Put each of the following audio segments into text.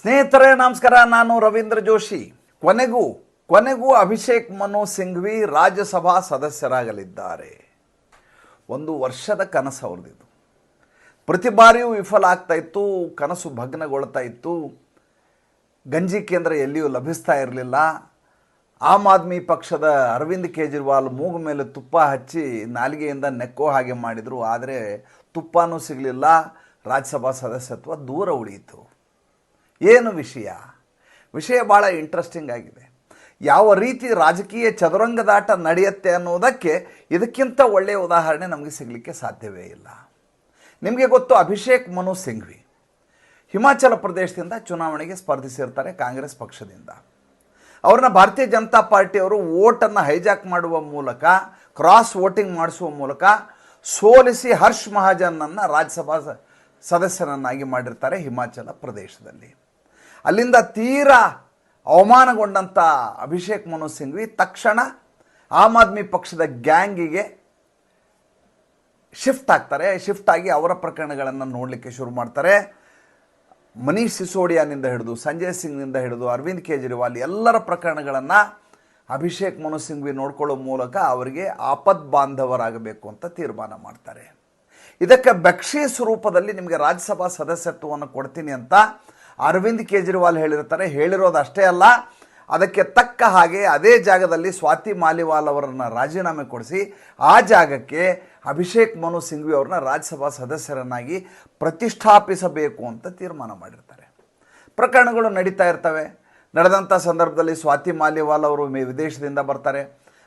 ಸ್ನೇಹಿತರೆ, ನಮಸ್ಕಾರ. ನಾನು ರವೀಂದ್ರ ಜೋಶಿ. ಕೊನೆಗೂ ಕೊನೆಗೂ ಅಭಿಷೇಕ್ ಮನು ಸಿಂಘ್ವಿ ರಾಜ್ಯಸಭಾ ಸದಸ್ಯರಾಗಲಿದ್ದಾರೆ. ಒಂದು ವರ್ಷದ ಕನಸು ಅವ್ರದ್ದು ಪ್ರತಿ ಬಾರಿಯೂ ವಿಫಲ ಆಗ್ತಾ ಇತ್ತು, ಕನಸು ಭಗ್ನಗೊಳ್ತಾ ಇತ್ತು. ಗಂಜಿ ಕೇಂದ್ರ ಎಲ್ಲಿಯೂ ಲಭಿಸ್ತಾ ಇರಲಿಲ್ಲ. ಆಮ್ ಆದ್ಮಿ ಪಕ್ಷದ ಅರವಿಂದ್ ಕೇಜ್ರಿವಾಲ್ ಮೂಗು ಮೇಲೆ ತುಪ್ಪ ಹಚ್ಚಿ ನಾಲಿಗೆಯಿಂದ ನೆಕ್ಕೋ ಹಾಗೆ ಮಾಡಿದರು. ಆದರೆ ತುಪ್ಪನೂ ಸಿಗಲಿಲ್ಲ. ರಾಜ್ಯಸಭಾ ಸದಸ್ಯತ್ವ ದೂರ ಉಳಿಯಿತು. ಏನು ವಿಷಯ? ವಿಷಯ ಭಾಳ ಇಂಟ್ರೆಸ್ಟಿಂಗ್ ಆಗಿದೆ. ಯಾವ ರೀತಿ ರಾಜಕೀಯ ಚದುರಂಗದಾಟ ನಡೆಯುತ್ತೆ ಅನ್ನೋದಕ್ಕೆ ಇದಕ್ಕಿಂತ ಒಳ್ಳೆಯ ಉದಾಹರಣೆ ನಮಗೆ ಸಿಗಲಿಕ್ಕೆ ಸಾಧ್ಯವೇ ಇಲ್ಲ. ನಿಮಗೆ ಗೊತ್ತು ಅಭಿಷೇಕ್ ಮನು ಸಿಂಘ್ವಿ. ಹಿಮಾಚಲ ಪ್ರದೇಶದಿಂದ ಚುನಾವಣೆಗೆ ಸ್ಪರ್ಧಿಸಿರ್ತಾರೆ ಕಾಂಗ್ರೆಸ್ ಪಕ್ಷದಿಂದ. ಅವ್ರನ್ನ ಭಾರತೀಯ ಜನತಾ ಪಾರ್ಟಿಯವರು ಓಟನ್ನು ಹೈಜಾಕ್ ಮಾಡುವ ಮೂಲಕ ಕ್ರಾಸ್ ವೋಟಿಂಗ್ ಮಾಡಿಸುವ ಮೂಲಕ ಸೋಲಿಸಿ ಹರ್ಷ್ ಮಹಾಜನನ್ನು ರಾಜ್ಯಸಭಾ ಸದಸ್ಯನನ್ನಾಗಿ ಮಾಡಿರ್ತಾರೆ ಹಿಮಾಚಲ ಪ್ರದೇಶದಲ್ಲಿ. ಅಲ್ಲಿಂದ ತೀರಾ ಅವಮಾನಗೊಂಡಂಥ ಅಭಿಷೇಕ್ ಮನು ಸಿಂಘ್ವಿ ತಕ್ಷಣ ಆಮ್ ಆದ್ಮಿ ಪಕ್ಷದ ಗ್ಯಾಂಗಿಗೆ ಶಿಫ್ಟ್ ಆಗ್ತಾರೆ. ಶಿಫ್ಟ್ ಆಗಿ ಅವರ ಪ್ರಕರಣಗಳನ್ನು ನೋಡಲಿಕ್ಕೆ ಶುರು ಮಾಡ್ತಾರೆ. ಮನೀಶ್ ಸಿಸೋಡಿಯಾನಿಂದ ಹಿಡಿದು, ಸಂಜಯ್ ಸಿಂಗ್ನಿಂದ ಹಿಡಿದು, ಅರವಿಂದ್ ಕೇಜ್ರಿವಾಲ್ ಎಲ್ಲರ ಪ್ರಕರಣಗಳನ್ನು ಅಭಿಷೇಕ್ ಮನು ಸಿಂಘ್ವಿ ನೋಡ್ಕೊಳ್ಳೋ ಮೂಲಕ ಅವರಿಗೆ ಆಪದ್ ಬಾಂಧವರಾಗಬೇಕು ಅಂತ ತೀರ್ಮಾನ ಮಾಡ್ತಾರೆ. ಇದಕ್ಕೆ ಬಕ್ಷೀಸ್ ರೂಪದಲ್ಲಿ ನಿಮಗೆ ರಾಜ್ಯಸಭಾ ಸದಸ್ಯತ್ವವನ್ನು ಕೊಡ್ತೀನಿ ಅಂತ ಅರವಿಂದ್ ಕೇಜ್ರಿವಾಲ್ ಹೇಳಿರ್ತಾರೆ ಹೇಳಿರೋದು ಅಷ್ಟೇ ಅಲ್ಲ, ಅದಕ್ಕೆ ತಕ್ಕ ಹಾಗೆ ಅದೇ ಜಾಗದಲ್ಲಿ ಸ್ವಾತಿ ಮಾಲಿವಾಲ್ ಅವರನ್ನು ರಾಜೀನಾಮೆ ಕೊಡಿಸಿ, ಆ ಜಾಗಕ್ಕೆ ಅಭಿಷೇಕ್ ಮನು ಸಿಂಘ್ವಿ ಅವ್ರನ್ನ ರಾಜ್ಯಸಭಾ ಸದಸ್ಯರನ್ನಾಗಿ ಪ್ರತಿಷ್ಠಾಪಿಸಬೇಕು ಅಂತ ತೀರ್ಮಾನ ಮಾಡಿರ್ತಾರೆ. ಪ್ರಕರಣಗಳು ನಡೀತಾ ಇರ್ತವೆ. ನಡೆದಂಥ ಸಂದರ್ಭದಲ್ಲಿ ಸ್ವಾತಿ ಮಾಲಿವಾಲ್ ಅವರು ವಿದೇಶದಿಂದ ಬರ್ತಾರೆ.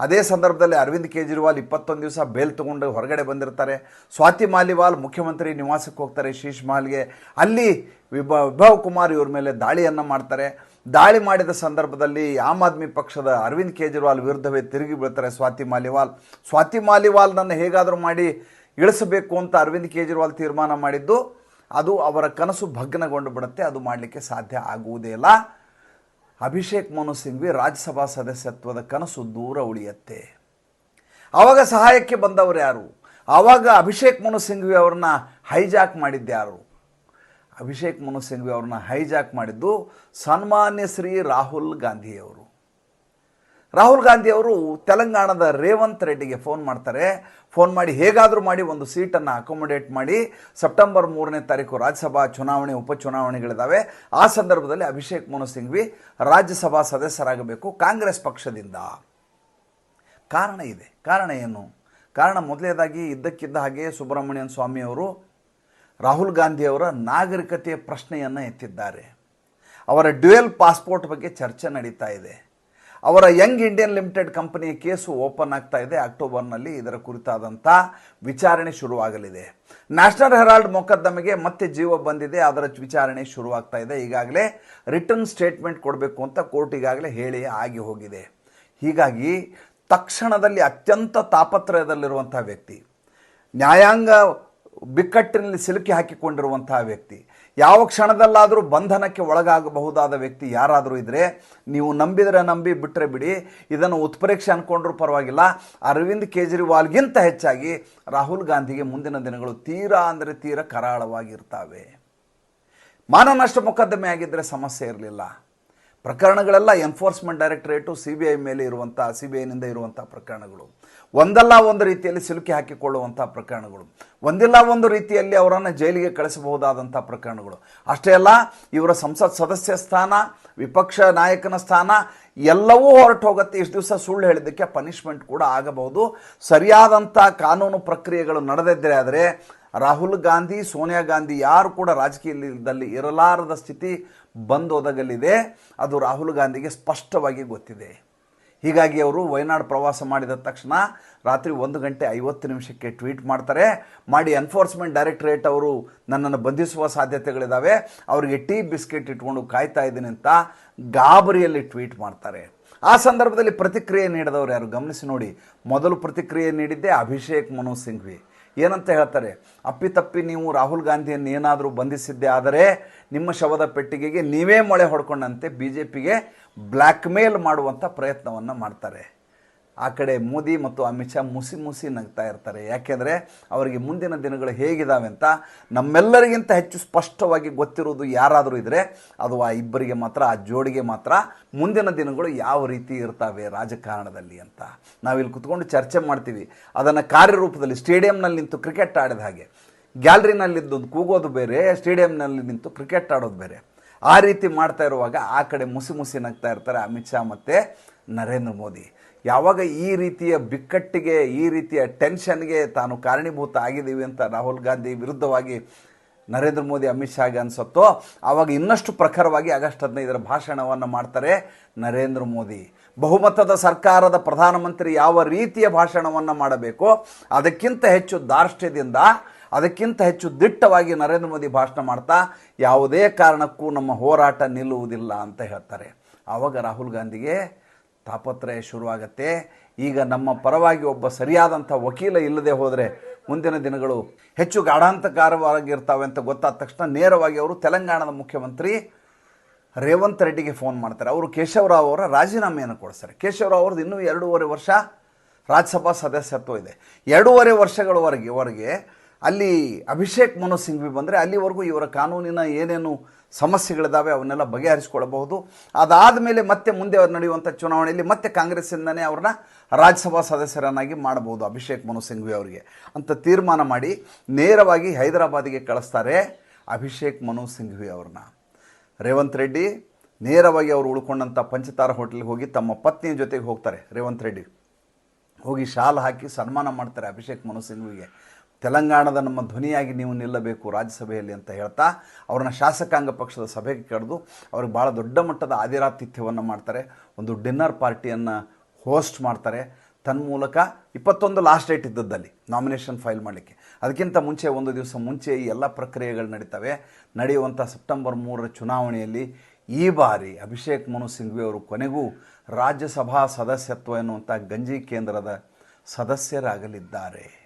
ಅದೇ ಸಂದರ್ಭದಲ್ಲಿ ಅರವಿಂದ್ ಕೇಜ್ರಿವಾಲ್ ಇಪ್ಪತ್ತೊಂದು ದಿವಸ ಬೇಲ್ ತಗೊಂಡು ಹೊರಗಡೆ ಬಂದಿರ್ತಾರೆ. ಸ್ವಾತಿ ಮಾಲಿವಾಲ್ ಮುಖ್ಯಮಂತ್ರಿ ನಿವಾಸಕ್ಕೆ ಹೋಗ್ತಾರೆ ಶೀಶ್ ಮಹಲ್ಗೆ. ಅಲ್ಲಿ ವಿಭ, ವಿಭವ್ ಕುಮಾರ್ ಇವ್ರ ಮೇಲೆ ದಾಳಿಯನ್ನು ಮಾಡ್ತಾರೆ. ದಾಳಿ ಮಾಡಿದ ಸಂದರ್ಭದಲ್ಲಿ ಆಮ್ ಆದ್ಮಿ ಪಕ್ಷದ ಅರವಿಂದ್ ಕೇಜ್ರಿವಾಲ್ ವಿರುದ್ಧವೇ ತಿರುಗಿ ಬೀಳ್ತಾರೆ ಸ್ವಾತಿ ಮಾಲಿವಾಲ್. ಸ್ವಾತಿ ಮಾಲಿವಾಲ್ನನ್ನು ಹೇಗಾದರೂ ಮಾಡಿ ಇಳಿಸಬೇಕು ಅಂತ ಅರವಿಂದ್ ಕೇಜ್ರಿವಾಲ್ ತೀರ್ಮಾನ ಮಾಡಿದ್ದು, ಅದು ಅವರ ಕನಸು ಭಗ್ನಗೊಂಡು ಬಿಡುತ್ತೆ, ಅದು ಮಾಡಲಿಕ್ಕೆ ಸಾಧ್ಯ ಆಗುವುದೇ ಇಲ್ಲ. ಅಭಿಷೇಕ್ ಮನು ಸಿಂಘ್ವಿ ರಾಜ್ಯಸಭಾ ಸದಸ್ಯತ್ವದ ಕನಸು ದೂರ ಉಳಿಯತ್ತೆ. ಆವಾಗ ಸಹಾಯಕ್ಕೆ ಬಂದವರು ಯಾರು? ಆವಾಗ ಅಭಿಷೇಕ್ ಮನು ಸಿಂಘ್ವಿ ಅವ್ರನ್ನ ಹೈಜಾಕ್ ಮಾಡಿದ್ದ್ಯಾರು ಅಭಿಷೇಕ್ ಮನು ಸಿಂಘ್ವಿ ಅವ್ರನ್ನ ಹೈಜಾಕ್ ಮಾಡಿದ್ದು ಸನ್ಮಾನ್ಯ ಶ್ರೀ ರಾಹುಲ್ ಗಾಂಧಿಯವರು. ರಾಹುಲ್ ಗಾಂಧಿ ಅವರು ತೆಲಂಗಾಣದ ರೇವಂತ್ ರೆಡ್ಡಿಗೆ ಫೋನ್ ಮಾಡ್ತಾರೆ. ಫೋನ್ ಮಾಡಿ ಹೇಗಾದರೂ ಮಾಡಿ ಒಂದು ಸೀಟನ್ನು ಅಕೊಮೊಡೇಟ್ ಮಾಡಿ. ಸೆಪ್ಟೆಂಬರ್ ಮೂರನೇ ತಾರೀಕು ರಾಜ್ಯಸಭಾ ಚುನಾವಣೆ ಉಪಚುನಾವಣೆಗಳಿದ್ದಾವೆ ಆ ಸಂದರ್ಭದಲ್ಲಿ ಅಭಿಷೇಕ್ ಮನು ಸಿಂಘ್ವಿ ರಾಜ್ಯಸಭಾ ಸದಸ್ಯರಾಗಬೇಕು ಕಾಂಗ್ರೆಸ್ ಪಕ್ಷದಿಂದ. ಕಾರಣ ಇದೆ. ಕಾರಣ ಏನು? ಕಾರಣ ಮೊದಲನೇದಾಗಿ ಇದ್ದಕ್ಕಿದ್ದ ಹಾಗೆ ಸುಬ್ರಹ್ಮಣ್ಯನ್ ಸ್ವಾಮಿಯವರು ರಾಹುಲ್ ಗಾಂಧಿಯವರ ನಾಗರಿಕತೆಯ ಪ್ರಶ್ನೆಯನ್ನು ಎತ್ತಿದ್ದಾರೆ. ಅವರ ಡ್ಯುಯಲ್ ಪಾಸ್ಪೋರ್ಟ್ ಬಗ್ಗೆ ಚರ್ಚೆ ನಡೀತಾ ಇದೆ. ಅವರ ಯಂಗ್ ಇಂಡಿಯನ್ ಲಿಮಿಟೆಡ್ ಕಂಪನಿಯ ಕೇಸು ಓಪನ್ ಆಗ್ತಾ ಇದೆ ಅಕ್ಟೋಬರ್ನಲ್ಲಿ. ಇದರ ಕುರಿತಾದಂಥ ವಿಚಾರಣೆ ಶುರುವಾಗಲಿದೆ. ನ್ಯಾಷನಲ್ ಹೆರಾಲ್ಡ್ ಮೊಕದ್ದಮೆಗೆ ಮತ್ತೆ ಜೀವ ಬಂದಿದೆ. ಅದರ ವಿಚಾರಣೆ ಶುರುವಾಗ್ತಾ ಇದೆ. ಈಗಾಗಲೇ ರಿಟರ್ನ್ ಸ್ಟೇಟ್ಮೆಂಟ್ ಕೊಡಬೇಕು ಅಂತ ಕೋರ್ಟ್ ಈಗಾಗಲೇ ಹೇಳಿ ಆಗಿ ಹೋಗಿದೆ. ಹೀಗಾಗಿ ತಕ್ಷಣದಲ್ಲಿ ಅತ್ಯಂತ ತಾಪತ್ರಯದಲ್ಲಿರುವಂಥ ವ್ಯಕ್ತಿ, ನ್ಯಾಯಾಂಗ ಬಿಕ್ಕಟ್ಟಿನಲ್ಲಿ ಸಿಲುಕಿ ಹಾಕಿಕೊಂಡಿರುವಂತಹ ವ್ಯಕ್ತಿ ಯಾವ ಕ್ಷಣದಲ್ಲಾದರೂ ಬಂಧನಕ್ಕೆ ಒಳಗಾಗಬಹುದಾದ ವ್ಯಕ್ತಿ ಯಾರಾದರೂ ಇದ್ದರೆ ನೀವು ನಂಬಿದರೆ ನಂಬಿ ಬಿಟ್ಟರೆ ಬಿಡಿ. ಇದನ್ನು ಉತ್ಪ್ರೇಕ್ಷೆ ಅಂದ್ಕೊಂಡ್ರೂ ಪರವಾಗಿಲ್ಲ. ಅರವಿಂದ್ ಕೇಜ್ರಿವಾಲ್ಗಿಂತ ಹೆಚ್ಚಾಗಿ ರಾಹುಲ್ ಗಾಂಧಿಗೆ ಮುಂದಿನ ದಿನಗಳು ತೀರಾ ಅಂದರೆ ತೀರಾ ಕರಾಳವಾಗಿರ್ತವೆ. ಮಾನನಷ್ಟ ಮೊಕದ್ದಮೆ ಆಗಿದ್ದರೆ ಸಮಸ್ಯೆ ಇರಲಿಲ್ಲ. ಪ್ರಕರಣಗಳೆಲ್ಲ enforcement directorate C B I ಮೇಲೆ ಇರುವಂಥ ಸಿ ಬಿ ಐನಿಂದ ಇರುವಂಥ ಪ್ರಕರಣಗಳು. ಒಂದಲ್ಲ ಒಂದು ರೀತಿಯಲ್ಲಿ ಸಿಲುಕಿ ಹಾಕಿಕೊಳ್ಳುವಂಥ ಪ್ರಕರಣಗಳು. ಒಂದಿಲ್ಲ ಒಂದು ರೀತಿಯಲ್ಲಿ ಅವರನ್ನು ಜೈಲಿಗೆ ಕಳಿಸಬಹುದಾದಂಥ ಪ್ರಕರಣಗಳು. ಅಷ್ಟೇ ಅಲ್ಲ, ಇವರ ಸಂಸತ್ ಸದಸ್ಯ ಸ್ಥಾನ, ವಿಪಕ್ಷ ನಾಯಕನ ಸ್ಥಾನ, ಎಲ್ಲವೂ ಹೊರಟು ಹೋಗುತ್ತೆ. ಇಷ್ಟು ದಿವಸ ಸುಳ್ಳು ಹೇಳಿದ್ದಕ್ಕೆ ಪನಿಷ್ಮೆಂಟ್ ಕೂಡ ಆಗಬಹುದು. ಸರಿಯಾದಂಥ ಕಾನೂನು ಪ್ರಕ್ರಿಯೆಗಳು ನಡೆದಿದ್ದರೆ ಆದರೆ, ರಾಹುಲ್ ಗಾಂಧಿ, ಸೋನಿಯಾ ಗಾಂಧಿ ಯಾರು ಕೂಡ ರಾಜಕೀಯದಲ್ಲಿ ಇರಲಾರದ ಸ್ಥಿತಿ ಬಂದೊದಗಲಿದೆ ಅದು ರಾಹುಲ್ ಗಾಂಧಿಗೆ ಸ್ಪಷ್ಟವಾಗಿ ಗೊತ್ತಿದೆ. ಹೀಗಾಗಿ ಅವರು ವಯನಾಡ್ ಪ್ರವಾಸ ಮಾಡಿದ ತಕ್ಷಣ ರಾತ್ರಿ ಒಂದು ಗಂಟೆ ಐವತ್ತು ನಿಮಿಷಕ್ಕೆ ಟ್ವೀಟ್ ಮಾಡ್ತಾರೆ. ಮಾಡಿ ಎನ್ಫೋರ್ಸ್ಮೆಂಟ್ ಡೈರೆಕ್ಟ್ರೇಟ್ ಅವರು ನನ್ನನ್ನು ಬಂಧಿಸುವ ಸಾಧ್ಯತೆಗಳಿದ್ದಾವೆ ಅವರಿಗೆ ಟೀ ಬಿಸ್ಕೆಟ್ ಇಟ್ಕೊಂಡು ಕಾಯ್ತಾ ಇದ್ದೀನಿ ಅಂತ ಗಾಬರಿಯಲ್ಲಿ ಟ್ವೀಟ್ ಮಾಡ್ತಾರೆ. ಆ ಸಂದರ್ಭದಲ್ಲಿ ಪ್ರತಿಕ್ರಿಯೆ ನೀಡಿದವರು ಯಾರು? ಗಮನಿಸಿ ನೋಡಿ. ಮೊದಲು ಪ್ರತಿಕ್ರಿಯೆ ನೀಡಿದ್ದೆ ಅಭಿಷೇಕ್ ಮನು ಸಿಂಘ್ವಿ. ಏನಂತ ಹೇಳ್ತಾರೆ? ಅಪ್ಪಿತಪ್ಪಿ ನೀವು ರಾಹುಲ್ ಗಾಂಧಿಯನ್ನು ಏನಾದರೂ ಬಂಧಿಸಿದ್ದೆ ಆದರೆ ನಿಮ್ಮ ಶವದ ಪೆಟ್ಟಿಗೆಗೆ ನೀವೇ ಮೊಳೆ ಹೊಡ್ಕೊಂಡಂತೆ ಬಿ ಜೆ ಪಿಗೆ ಬ್ಲ್ಯಾಕ್ಮೇಲ್ ಮಾಡುವಂಥ ಪ್ರಯತ್ನವನ್ನು ಮಾಡ್ತಾರೆ. ಆ ಕಡೆ ಮೋದಿ ಮತ್ತು ಅಮಿತ್ ಶಾ ಮುಸಿ ಮುಸಿ ನಗ್ತಾ ಇರ್ತಾರೆ. ಯಾಕೆಂದರೆ ಅವರಿಗೆ ಮುಂದಿನ ದಿನಗಳು ಹೇಗಿದ್ದಾವೆ ಅಂತ ನಮ್ಮೆಲ್ಲರಿಗಿಂತ ಹೆಚ್ಚು ಸ್ಪಷ್ಟವಾಗಿ ಗೊತ್ತಿರೋದು ಯಾರಾದರೂ ಇದ್ದರೆ ಅದು ಆ ಇಬ್ಬರಿಗೆ ಮಾತ್ರ, ಆ ಜೋಡಿಗೆ ಮಾತ್ರ ಮುಂದಿನ ದಿನಗಳು ಯಾವ ರೀತಿ ಇರ್ತವೆ ರಾಜಕಾರಣದಲ್ಲಿ ಅಂತ. ನಾವಿಲ್ಲಿ ಕುತ್ಕೊಂಡು ಚರ್ಚೆ ಮಾಡ್ತೀವಿ. ಅದನ್ನು ಕಾರ್ಯರೂಪದಲ್ಲಿ ಸ್ಟೇಡಿಯಂನಲ್ಲಿ ನಿಂತು ಕ್ರಿಕೆಟ್ ಆಡಿದ ಹಾಗೆ. ಗ್ಯಾಲರಿನಲ್ಲಿದ್ದು ಕೂಗೋದು ಬೇರೆ, ಸ್ಟೇಡಿಯಂನಲ್ಲಿ ನಿಂತು ಕ್ರಿಕೆಟ್ ಆಡೋದು ಬೇರೆ. ಆ ರೀತಿ ಮಾಡ್ತಾ ಇರುವಾಗ ಆ ಕಡೆ ಮುಸಿ ಮುಸಿ ನಗ್ತಾ ಇರ್ತಾರೆ ಅಮಿತ್ ಶಾ ಮತ್ತು ನರೇಂದ್ರ ಮೋದಿ. ಯಾವಾಗ ಈ ರೀತಿಯ ಬಿಕ್ಕಟ್ಟಿಗೆ, ಈ ರೀತಿಯ ಟೆನ್ಷನ್ಗೆ ತಾನು ಕಾರಣೀಭೂತ ಆಗಿದ್ದೀವಿ ಅಂತ ರಾಹುಲ್ ಗಾಂಧಿ ವಿರುದ್ಧವಾಗಿ ನರೇಂದ್ರ ಮೋದಿ ಅಮಿತ್ ಶಾಗೆ ಅನಿಸುತ್ತೋ ಆವಾಗ ಇನ್ನಷ್ಟು ಪ್ರಖರವಾಗಿ ಆಗಸ್ಟ್ ಹದಿನೈದರ ಭಾಷಣವನ್ನು ಮಾಡ್ತಾರೆ ನರೇಂದ್ರ ಮೋದಿ. ಬಹುಮತದ ಸರ್ಕಾರದ ಪ್ರಧಾನಮಂತ್ರಿ ಯಾವ ರೀತಿಯ ಭಾಷಣವನ್ನು ಮಾಡಬೇಕು, ಅದಕ್ಕಿಂತ ಹೆಚ್ಚು ದಾರ್ಷ್ಟ್ಯದಿಂದ ಅದಕ್ಕಿಂತ ಹೆಚ್ಚು ದಿಟ್ಟವಾಗಿ ನರೇಂದ್ರ ಮೋದಿ ಭಾಷಣ ಮಾಡ್ತಾ ಯಾವುದೇ ಕಾರಣಕ್ಕೂ ನಮ್ಮ ಹೋರಾಟ ನಿಲ್ಲುವುದಿಲ್ಲ ಅಂತ ಹೇಳ್ತಾರೆ. ಆವಾಗ ರಾಹುಲ್ ಗಾಂಧಿಗೆ ತಾಪತ್ರಯ ಶುರುವಾಗತ್ತೆ. ಈಗ ನಮ್ಮ ಪರವಾಗಿ ಒಬ್ಬ ಸರಿಯಾದಂಥ ವಕೀಲ ಇಲ್ಲದೆ ಹೋದರೆ ಮುಂದಿನ ದಿನಗಳು ಹೆಚ್ಚು ಗಾಢಾಂತಕಾರವಾಗಿರ್ತಾವೆ ಅಂತ ಗೊತ್ತಾದ ತಕ್ಷಣ ನೇರವಾಗಿ ಅವರು ತೆಲಂಗಾಣದ ಮುಖ್ಯಮಂತ್ರಿ ರೇವಂತ್ ರೆಡ್ಡಿಗೆ ಫೋನ್ ಮಾಡ್ತಾರೆ. ಅವರು ಕೇಶವರಾವ್ ಅವರ ರಾಜೀನಾಮೆಯನ್ನು ಕೊಡಿಸ್ತಾರೆ. ಕೇಶವರಾವ್ ಅವ್ರದ್ದು ಇನ್ನೂ ಎರಡೂವರೆ ವರ್ಷ ರಾಜ್ಯಸಭಾ ಸದಸ್ಯತ್ವ ಇದೆ. ಎರಡೂವರೆ ವರ್ಷಗಳವರೆಗೆ ವರೆಗೆ ಅಲ್ಲಿ ಅಭಿಷೇಕ್ ಮನು ಸಿಂಘ್ವಿ ಬಂದರೆ ಅಲ್ಲಿವರೆಗೂ ಇವರ ಕಾನೂನಿನ ಏನೇನು ಸಮಸ್ಯೆಗಳಿದ್ದಾವೆ ಅವನ್ನೆಲ್ಲ ಬಗೆಹರಿಸಿಕೊಳ್ಳಬಹುದು ಅದಾದ ಮೇಲೆ ಮತ್ತೆ ಮುಂದೆ ನಡೆಯುವಂಥ ಚುನಾವಣೆಯಲ್ಲಿ ಮತ್ತೆ ಕಾಂಗ್ರೆಸ್ಸಿಂದನೇ ಅವ್ರನ್ನ ರಾಜ್ಯಸಭಾ ಸದಸ್ಯರನ್ನಾಗಿ ಮಾಡಬಹುದು ಅಭಿಷೇಕ್ ಮನು ಸಿಂಘ್ವಿ ಅವರಿಗೆ. ಅಂತ ತೀರ್ಮಾನ ಮಾಡಿ ನೇರವಾಗಿ ಹೈದರಾಬಾದಿಗೆ ಕಳಿಸ್ತಾರೆ ಅಭಿಷೇಕ್ ಮನು ಸಿಂಘ್ವಿ ಅವ್ರನ್ನ. ರೇವಂತ್ ರೆಡ್ಡಿ ನೇರವಾಗಿ ಅವರು ಉಳ್ಕೊಂಡಂಥ ಪಂಚತಾರ ಹೋಟೆಲ್ಗೆ ಹೋಗಿ ತಮ್ಮ ಪತ್ನಿಯ ಜೊತೆಗೆ ಹೋಗ್ತಾರೆ ರೇವಂತ್ ರೆಡ್ಡಿ. ಹೋಗಿ ಶಾಲ್ ಹಾಕಿ ಸನ್ಮಾನ ಮಾಡ್ತಾರೆ ಅಭಿಷೇಕ್ ಮನು ಸಿಂಘ್ವಿಗೆ. ತೆಲಂಗಾಣದ ನಮ್ಮ ಧ್ವನಿಯಾಗಿ ನೀವು ನಿಲ್ಲಬೇಕು ರಾಜ್ಯಸಭೆಯಲ್ಲಿ ಅಂತ ಹೇಳ್ತಾ ಅವ್ರನ್ನ ಶಾಸಕಾಂಗ ಪಕ್ಷದ ಸಭೆಗೆ ಕರೆದು ಅವ್ರಿಗೆ ಭಾಳ ದೊಡ್ಡ ಮಟ್ಟದ ಆದಿರಾತಿಥ್ಯವನ್ನು ಮಾಡ್ತಾರೆ. ಒಂದು ಡಿನ್ನರ್ ಪಾರ್ಟಿಯನ್ನು ಹೋಸ್ಟ್ ಮಾಡ್ತಾರೆ. ತನ್ಮೂಲಕ ಇಪ್ಪತ್ತೊಂದು ಲಾಸ್ಟ್ ಡೇಟ್ ಇದ್ದದ್ದಲ್ಲಿ ನಾಮಿನೇಷನ್ ಫೈಲ್ ಮಾಡಲಿಕ್ಕೆ. ಅದಕ್ಕಿಂತ ಮುಂಚೆ ಒಂದು ದಿವಸ ಮುಂಚೆ ಈ ಎಲ್ಲ ಪ್ರಕ್ರಿಯೆಗಳು ನಡೀತವೆ. ನಡೆಯುವಂಥ ಸೆಪ್ಟೆಂಬರ್ ಮೂರರ ಚುನಾವಣೆಯಲ್ಲಿ ಈ ಬಾರಿ ಅಭಿಷೇಕ್ ಮನು ಸಿಂಘ್ವಿ ಅವರು ಕೊನೆಗೂ ರಾಜ್ಯಸಭಾ ಸದಸ್ಯತ್ವ ಎನ್ನುವಂಥ ಗಂಜಿ ಕೇಂದ್ರದ ಸದಸ್ಯರಾಗಲಿದ್ದಾರೆ.